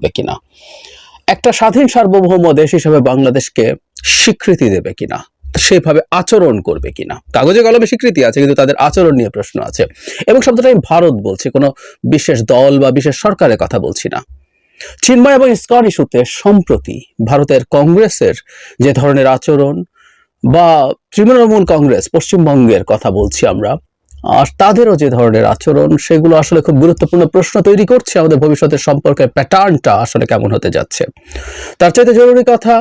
করবে কিনা? একটা স্বাধীন সার্বভৌম দেশ হিসেবে বাংলাদেশকে স্বীকৃতি দেবে কিনা? সেভাবে আচরণ করবে কিনা? কাগজে কলমে স্বীকৃতি আছে, কিন্তু তাদের আচরণ নিয়ে প্রশ্ন আছে। এবং শব্দটা আমি ভারত বলছি, কোনো বিশেষ দল বা বিশেষ সরকারের কথা বলছি না। চিন্ময় এবং ইস্কন ইস্যুতে সম্প্রতি ভারতের কংগ্রেসের যে ধরনের আচরণ বা তৃণমূল কংগ্রেস, পশ্চিমবঙ্গের কথা বলছি আমরা তাদেরও যে ধরনের আচরণ, সেগুলো আসলে খুব গুরুত্বপূর্ণ প্রশ্ন তৈরি করছে আমাদের ভবিষ্যতের সম্পর্কে প্যাটার্নটা আসলে কেমন হতে যাচ্ছে। তার চাইতে জরুরি কথা,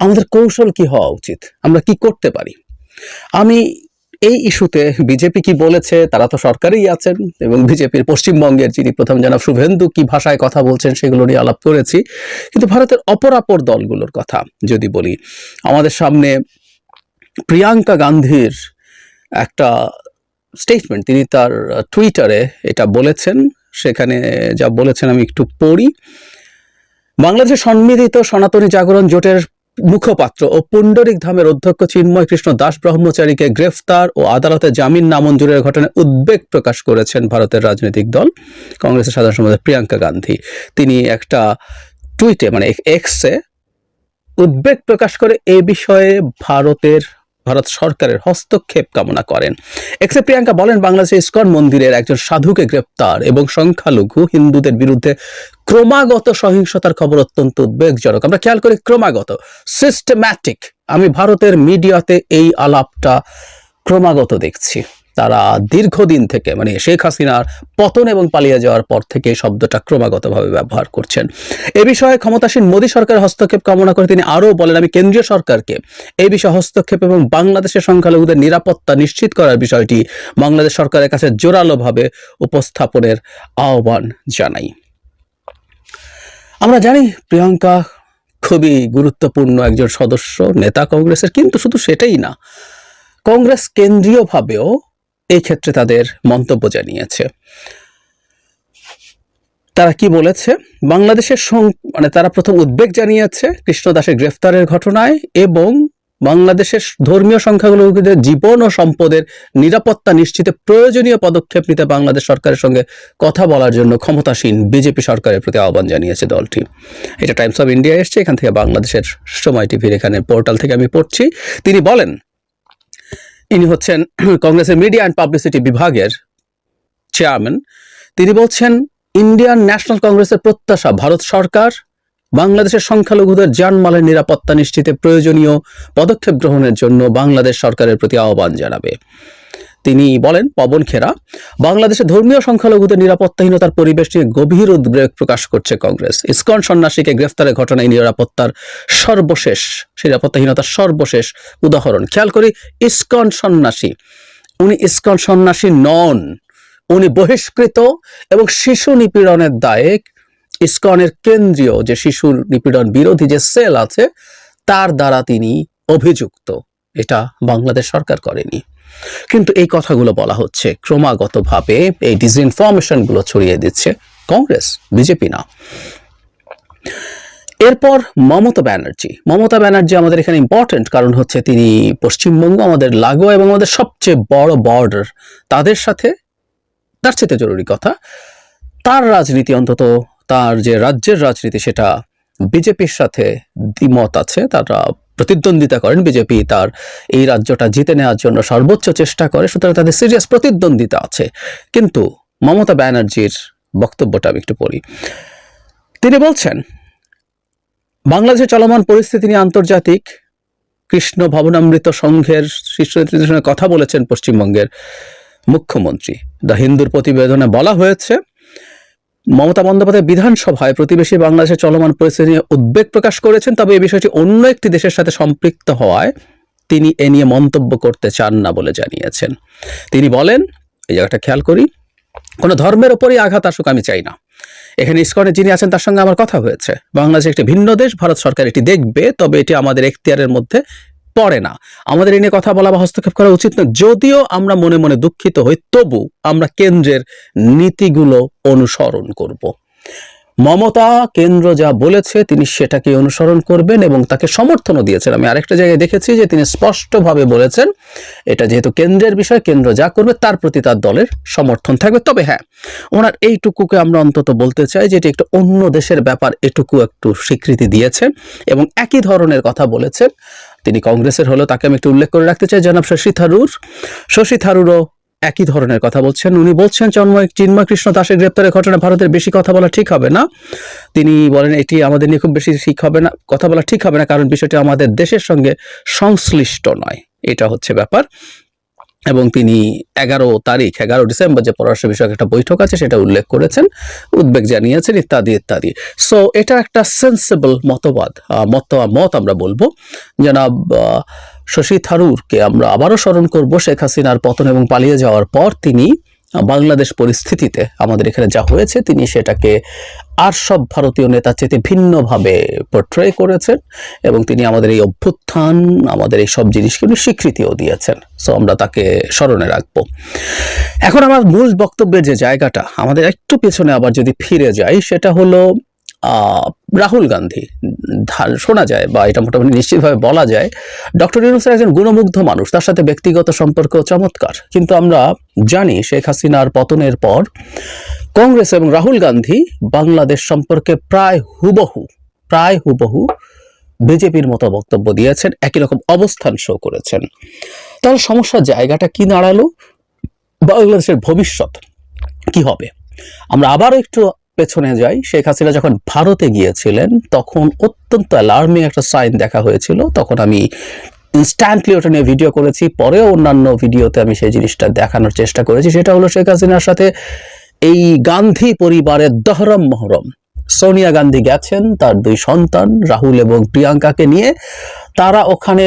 আমাদের কৌশল কি হওয়া উচিত? আমরা কি করতে পারি? আমি এই ইস্যুতে বিজেপি কি বলেছে, তারা তো সরকারেই আছেন এবং বিজেপির পশ্চিমবঙ্গের যিনি প্রথম জনাব শুভেন্দু কি ভাষায় কথা বলছেন, সেগুলো নিয়ে আলাপ করেছি। কিন্তু ভারতের অপরাপর দলগুলোর কথা যদি বলি, আমাদের সামনে প্রিয়াঙ্কা গান্ধীর একটা স্টেটমেন্ট তিনি তার টুইটারে এটা বলেছেন। সেখানে যা বলেছেন আমি একটু পড়ি। বাংলাদেশের সম্মিলিত সনাতনী জাগরণ জোটের মুখপাত্র ও পুণ্ডরিক ধামের অধ্যক্ষ চিন্ময় কৃষ্ণ দাস ব্রহ্মচারীকে গ্রেফতার ও আদালতে জামিন নামঞ্জুরের ঘটনায় উদ্বেগ প্রকাশ করেছেন ভারতের রাজনৈতিক দল, কংগ্রেসের সাধারণ সম্পাদক প্রিয়াঙ্কা গান্ধী। তিনি একটা টুইটে মানে এক্সে উদ্বেগ প্রকাশ করে এ বিষয়ে ভারতের ভারত সরকারের হস্তক্ষেপ কামনা করেন। এক্সে প্রিয়াঙ্কা বলেন, বাংলাদেশে ইস্কন মন্দিরের একজন সাধুকে গ্রেপ্তার এবং সংখ্যালঘু হিন্দুদের বিরুদ্ধে ক্রমাগত সহিংসতার খবর অত্যন্ত উদ্বেগজনক। আমরা খেয়াল করি ক্রমাগত সিস্টেম্যাটিক আমি ভারতের মিডিয়াতে এই আলাপটা ক্রমাগত দেখছি। তারা দীর্ঘদিন থেকে মানে শেখ হাসিনার পতন এবং পালিয়ে যাওয়ার পর থেকে শব্দটা ক্রমাগতভাবে ব্যবহার করছেন। এ বিষয়ে ক্ষমতাসীন মোদী সরকারের হস্তক্ষেপ কামনা করে তিনি আরও বলেন, আমি কেন্দ্রীয় সরকারকে এই বিষয়ে হস্তক্ষেপ এবং বাংলাদেশের সংখ্যালঘুদের নিরাপত্তা নিশ্চিত করার বিষয়টি বাংলাদেশ সরকারের কাছে জোরালোভাবে উপস্থাপনের আহ্বান জানাই। আমরা জানি প্রিয়াঙ্কা খুবই গুরুত্বপূর্ণ একজন সদস্য, নেতা কংগ্রেসের, কিন্তু শুধু সেটাই না, কংগ্রেস কেন্দ্রীয়ভাবেও এই ক্ষেত্রে তাদের মন্তব্য জানিয়েছে। তারা কি বলেছে? বাংলাদেশের মানে তারা প্রথম উদ্বেগ জানিয়েছে কৃষ্ণ দাসের গ্রেফতারের ঘটনায় এবং বাংলাদেশের ধর্মীয় সংখ্যাগুলোদের জীবন ও সম্পদের নিরাপত্তা নিশ্চিতে প্রয়োজনীয় পদক্ষেপ নিতে বাংলাদেশ সরকারের সঙ্গে কথা বলার জন্য ক্ষমতাসীন বিজেপি সরকারের প্রতি আহ্বান জানিয়েছে দলটি। এটা টাইমস অফ ইন্ডিয়া এসছে, এখান থেকে বাংলাদেশের সময় টিভির এখানে পোর্টাল থেকে আমি পড়ছি। তিনি বলেন ইনি হচ্ছেন কংগ্রেসের মিডিয়া অ্যান্ড পাবলিসিটি বিভাগের চেয়ারম্যান তিনি বলছেন ইন্ডিয়ান ন্যাশনাল কংগ্রেসের প্রত্যাশা ভারত সরকার, বাংলাদেশের সংখ্যালঘুদের জানমালের নিরাপত্তা নিশ্চিতে প্রয়োজনীয় পদক্ষেপ গ্রহণের জন্য বাংলাদেশ সরকারের প্রতি আহ্বান জানাবে। তিনি বলেন পবন খেরা বাংলাদেশে ধর্মীয় সংখ্যালঘুদের নিরাপত্তাহীনতার পরিবেশ নিয়ে গভীর উদ্বেগ প্রকাশ করছে কংগ্রেস। ইসকন সন্ন্যাসীকে গ্রেফতারের ঘটনায় নিরাপত্তার সর্বশেষ নিরাপত্তাহীনতার সর্বশেষ উদাহরণ। খেয়াল করি, ইসকন সন্ন্যাসী, উনি ইসকন সন্ন্যাসী নন, উনি বহিষ্কৃত এবং শিশু নিপীড়নের দায়ে ইসকনের কেন্দ্রীয় যে শিশু নিপীড়ন বিরোধী যে সেল আছে, তার দ্বারা তিনি অভিযুক্ত। এটা বাংলাদেশ সরকার করেনি। কিন্তু এই কথাগুলো বলা হচ্ছে। ক্রমাগতভাবে এই ডিসইনফরমেশনগুলো ছড়িয়ে দিচ্ছে কংগ্রেস, বিজেপি না। এরপর মমতা ব্যানার্জি। মমতা ব্যানার্জি আমাদের এখানে ইম্পর্টেন্ট কারণ হচ্ছে তিনি পশ্চিমবঙ্গ, আমাদের লাগোয়া এবং আমাদের সবচেয়ে বড় বর্ডার তাদের সাথে তার চেয়ে জরুরি কথা, তার রাজনীতি অন্তত, তার যে রাজ্যের রাজনীতি সেটা বিজেপির সাথে দ্বিমত আছে, তারা প্রতিদ্বন্দ্বিতা করেন বিজেপি, তার এই রাজ্যটা জিতে নেওয়ার জন্য সর্বোচ্চ চেষ্টা করে, সুতরাং তাদের সিরিয়াস প্রতিদ্বন্দ্বিতা আছে। কিন্তু মমতা ব্যানার্জির বক্তব্যটা আমি একটু পড়ি। তিনি বলছেন বাংলাদেশের চলমান পরিস্থিতি নিয়ে আন্তর্জাতিক কৃষ্ণ ভবনামৃত সংঘের শীর্ষ নেতৃত্বের সঙ্গে কথা বলেছেন পশ্চিমবঙ্গের মুখ্যমন্ত্রী। দ্য হিন্দুর প্রতিবেদনে বলা হয়েছে মমতা বন্দ্যোপাধ্যায় বিধানসভায় প্রতিবেশী বাংলাদেশের চলমান পরিস্থিতি নিয়ে উদ্বেগ প্রকাশ করেছেন, তবে এই বিষয়টি অন্য একটি দেশের সাথে সম্পৃক্ত হওয়ায় তিনি এ নিয়ে মন্তব্য করতে চান না বলে জানিয়েছেন। তিনি বলেন, এই জায়গাটা খেয়াল করি, কোনো ধর্মের ওপরই আঘাত আসুক আমি চাই না। এখানে ইস্কনে যিনি আছেন, তার সঙ্গে আমার কথা হয়েছে। বাংলাদেশ একটি ভিন্ন দেশ, ভারত সরকার এটি দেখবে, তবে এটি আমাদের এখতিয়ারের মধ্যে পড়ে না। আমাদের নিয়ে কথা বলা বা হস্তক্ষেপ করা উচিত না। যদিও আমরা মনে মনে দুঃখিত হই, তবু আমরা কেন্দ্রের নীতিগুলো অনুসরণ করব। মমতা কেন্দ্র যা বলেছে, তিনি সেটাকে অনুসরণ করবেন এবং তাকে সমর্থনও দিয়েছেন। আমি আরেকটা জায়গায় দেখেছি যে তিনি স্পষ্টভাবে বলেছেন, এটা যেহেতু কেন্দ্রের বিষয়, কেন্দ্র যা করবে তার প্রতি তার দলের সমর্থন থাকবে। তবে হ্যাঁ ওনার এইটুকুকে আমরা অন্তত বলতে চাই যে এটি একটা অন্য দেশের ব্যাপার, এটুকু একটু স্বীকৃতি দিয়েছেন এবং একই ধরনের কথা বলেছেন। তিনি কংগ্রেসের হলো তাকে আমি একটু উল্লেখ করে রাখতে চাই, জনাব শশী থারুর। শশী থারুরও একই ধরনের কথা বলছেন। উনি বলছেন চন্ময়, চিন্ময় কৃষ্ণ দাসের গ্রেপ্তারের ঘটনা ভারতের বেশি কথা বলা ঠিক হবে না। তিনি বলেন, এটি আমাদের নিয়ে খুব বেশি ঠিক হবে না, কথা বলা ঠিক হবে না, কারণ বিষয়টি আমাদের দেশের সঙ্গে সংশ্লিষ্ট নয়। এটা হচ্ছে ব্যাপার। এবং তিনি এগারো তারিখ, এগারো ডিসেম্বর যে পররাষ্ট্র বিষয়ক একটা বৈঠক আছে সেটা উল্লেখ করেছেন, উদ্বেগ জানিয়েছেন, ইত্যাদি ইত্যাদি। সো এটা একটা সেন্সেবল মতবাদ মত মত আমরা বলব। জনাব শশী থারুরকে আমরা আবারও স্মরণ করব শেখ হাসিনার পতন এবং পালিয়ে যাওয়ার পর তিনি বাংলাদেশ পরিস্থিতিতে আমাদের এখানে যা হয়েছে, তিনি সেটাকে আর সব ভারতীয় নেতার চেয়ে ভিন্নভাবে পোট্রে করেছেন এবং তিনি আমাদের এই অভ্যুত্থান, আমাদের এই সব জিনিসকে উনি স্বীকৃতিও দিয়েছেন। সো আমরা তাকে স্মরণে রাখব। এখন আমার মূল বক্তব্যের যে জায়গাটা, আমাদের একটু পেছনে আবার যদি ফিরে যাই, সেটা হলো রাহুল গান্ধী শোনা যায় বা এটা মোটামুটি নিশ্চিতভাবে বলা যায়, ডক্টর ইউনুসের একজন গুণমুগ্ধ মানুষ, তার সাথে ব্যক্তিগত সম্পর্ক চমৎকার। কিন্তু আমরা জানি শেখ হাসিনার পতনের পর কংগ্রেস এবং রাহুল গান্ধী বাংলাদেশ সম্পর্কে প্রায় হুবহু প্রায় হুবহু বিজেপির মতো বক্তব্য দিয়েছেন, একই রকম অবস্থান শো করেছেন। তাহলে সমস্যার জায়গাটা কি দাঁড়াল? বাংলাদেশের ভবিষ্যৎ কি হবে? আমরা আবারও একটু পেছনে যাই, শেখ হাসিনা যখন ভারতে গিয়েছিলেন, তখন অত্যন্ত অ্যালার্মিং একটা সাইন দেখা হয়েছিল। তখন আমি ইনস্ট্যান্টলি ওটা নিয়ে ভিডিও করেছি। পরেও অন্যান্য ভিডিওতে আমি সেই জিনিসটা দেখানোর চেষ্টা করেছি। সেটা হলো শেখ হাসিনার সাথে এই গান্ধী পরিবারের দহরম মহরম। সোনিয়া গান্ধী গেছেন, তার দুই সন্তান, রাহুল এবং প্রিয়াঙ্কাকে নিয়ে। তারা ওখানে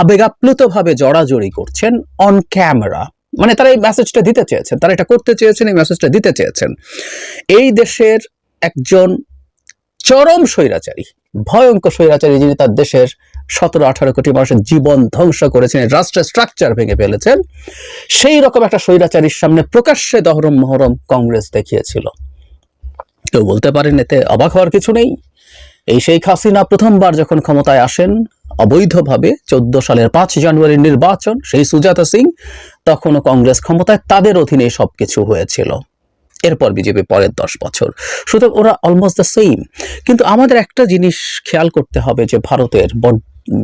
আবেগাপ্লুতভাবে জড়াজড়ি করছেন অন ক্যামেরা মানে তারা এই মেসেজটা দিতে চেয়েছেন, তারা এটা করতে চেয়েছেন, এই মেসেজটা দিতে চেয়েছেন। এই দেশের একজন চরম স্বৈরাচারী, ভয়ঙ্কর স্বৈরাচারী যিনি তার দেশের সতেরো আঠারো কোটি মানুষের জীবন ধ্বংস করেছেন রাষ্ট্রের স্ট্রাকচার ভেঙে ফেলেছেন, সেই রকম একটা স্বৈরাচারীর সামনে প্রকাশ্যে দহরম মহরম কংগ্রেস দেখিয়েছিল। কেউ বলতে পারেন এতে অবাক হওয়ার কিছু নেই। এই শেখ হাসিনা প্রথমবার যখন ক্ষমতায় আসেন অবৈধভাবে চোদ্দ সালের পাঁচ জানুয়ারির নির্বাচন, সেই সুজাতা সিং তখনও কংগ্রেস ক্ষমতায় তাদের অধীনে সবকিছু হয়েছিল। এরপর বিজেপি পরের দশ বছর। সুতরাং ওরা অলমোস্ট দ্য সেম কিন্তু আমাদের একটা জিনিস খেয়াল করতে হবে যে ভারতের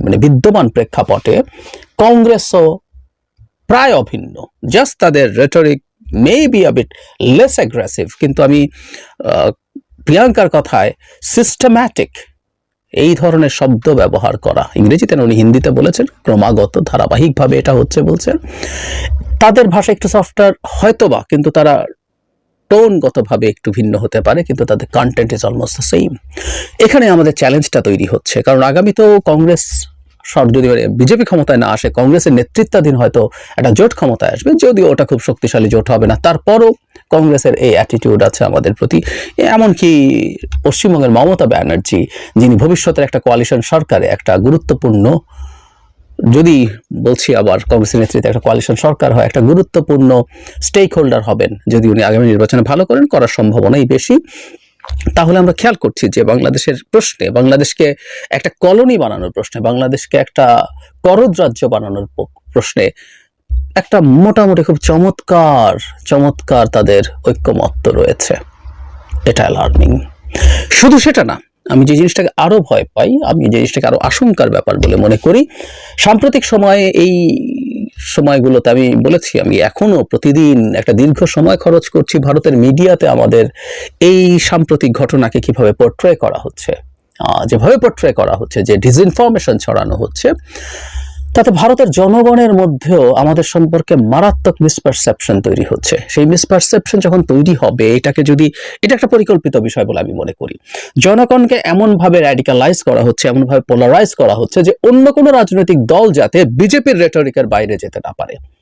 মানে বিদ্যমান প্রেক্ষাপটে কংগ্রেসও প্রায় অভিন্ন। জাস্ট তাদের rhetoric maybe a bit less aggressive কিন্তু আমি প্রিয়াঙ্কার কথায় সিস্টেম্যাটিক এই ধরনের শব্দ ব্যবহার করা। ইংরেজিতে উনি হিন্দিতে বলেছেন, ক্রমাগত, ধারাবাহিকভাবে এটা হচ্ছে বলছেন। তাদের ভাষা একটু সফটওয়্যার হয়তোবা, কিন্তু তারা টোনগতভাবে একটু ভিন্ন হতে পারে, কিন্তু তাদের content is almost the same এখানে আমাদের চ্যালেঞ্জটা তৈরি হচ্ছে, কারণ আগামী তো কংগ্রেস সব যদি বিজেপি ক্ষমতায় না আসে, কংগ্রেসের নেতৃত্বাধীন হয়তো একটা জোট ক্ষমতায় আসবে, যদিও ওটা খুব শক্তিশালী জোট হবে না। তারপরও কংগ্রেসের এই অ্যাটিটিউড আছে আমাদের প্রতি। এমনকি পশ্চিমবঙ্গের মমতা ব্যানার্জি, যিনি ভবিষ্যতের একটা কোয়ালিশন সরকারে একটা গুরুত্বপূর্ণ, যদি বলছি আবার কংগ্রেসের নেতৃত্বে একটা কোয়ালিশন সরকার হয়, একটা গুরুত্বপূর্ণ স্টেক হোল্ডার হবেন, যদি উনি আগামী নির্বাচনে ভালো করেন, করার সম্ভাবনাই বেশি। তাহলে আমরা খেয়াল করছি যে বাংলাদেশের প্রশ্নে, বাংলাদেশকে একটা কলোনি বানানোর প্রশ্নে, বাংলাদেশকে একটা করদ রাজ্য বানানোর প্রশ্নে একটা মোটামুটি খুব চমৎকার চমৎকার তাদের ঐক্যমত্য রয়েছে। এটা অ্যালার্মিং শুধু সেটা না, আমি যে জিনিসটাকে আরও ভয় পাই, আমি যে জিনিসটাকে আরও আশঙ্কার ব্যাপার বলে মনে করি, সাম্প্রতিক সময়ে এই সময়গুলোতে আমি বলেছি, আমি এখনও প্রতিদিন একটা দীর্ঘ সময় খরচ করছি ভারতের মিডিয়াতে আমাদের এই সাম্প্রতিক ঘটনাকে কীভাবে পোর্ট্রে করা হচ্ছে। যেভাবে পোর্ট্রে করা হচ্ছে, যে ডিসইনফরমেশন ছড়ানো হচ্ছে তাতে ভারতের জনগণের মধ্যেও আমাদের সম্পর্কে মারাত্মক মিসপারসেপশন তৈরি হচ্ছে। সেই মিসপারসেপশন যখন তৈরি হবে, এটাকে যদি, এটা একটা পরিকল্পিত বিষয় বলে আমি মনে করি। জনগণকে এমনভাবে র্যাডিকালাইজ করা হচ্ছে, এমনভাবে পোলারাইজ করা হচ্ছে যে অন্য কোনো রাজনৈতিক দল যাতে বিজেপির রেটরিকের বাইরে যেতে না পারে।